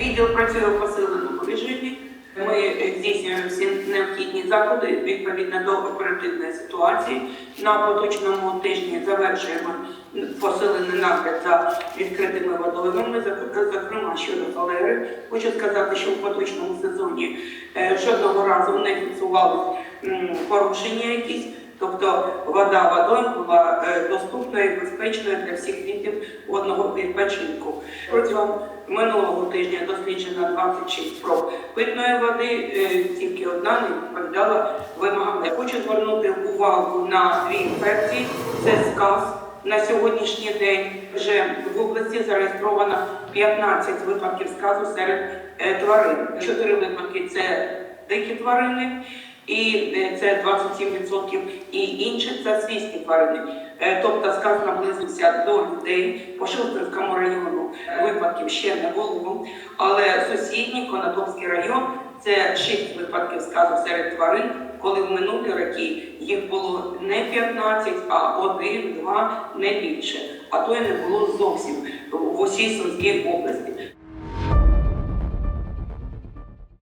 Відділ працює в посиленому режимі. Ми е, здійснюємо всі необхідні заходи відповідно до оперативної ситуації. На поточному тижні завершуємо посилений нагляд за відкритими водоймами, зокрема щодо холери. Хочу сказати, що в поточному сезоні е, жодного разу не фіксувалось м, порушення якісь. Тобто вода водойм була е, доступною і безпечною для всіх видів водного відпочинку. Протягом минулого тижня досліджено 26 проб питної води, е, тільки одна не відповідала вимогам. Я хочу звернути увагу на дві інфекції. Це сказ. На сьогоднішній день вже в області зареєстровано 15 випадків сказу серед е, тварин. Чотири випадки це дикі тварини, і е, це 27%, і інші це свійські тварини. Е, Тобто сказ наблизився до людей по Шилківському району випадків ще не було. Але сусідній Конотопський район це 6 випадків сказу серед тварин, коли в минулі роки їх було не 15, а 1, 2, не більше. А то й не було зовсім в усій Сумській області.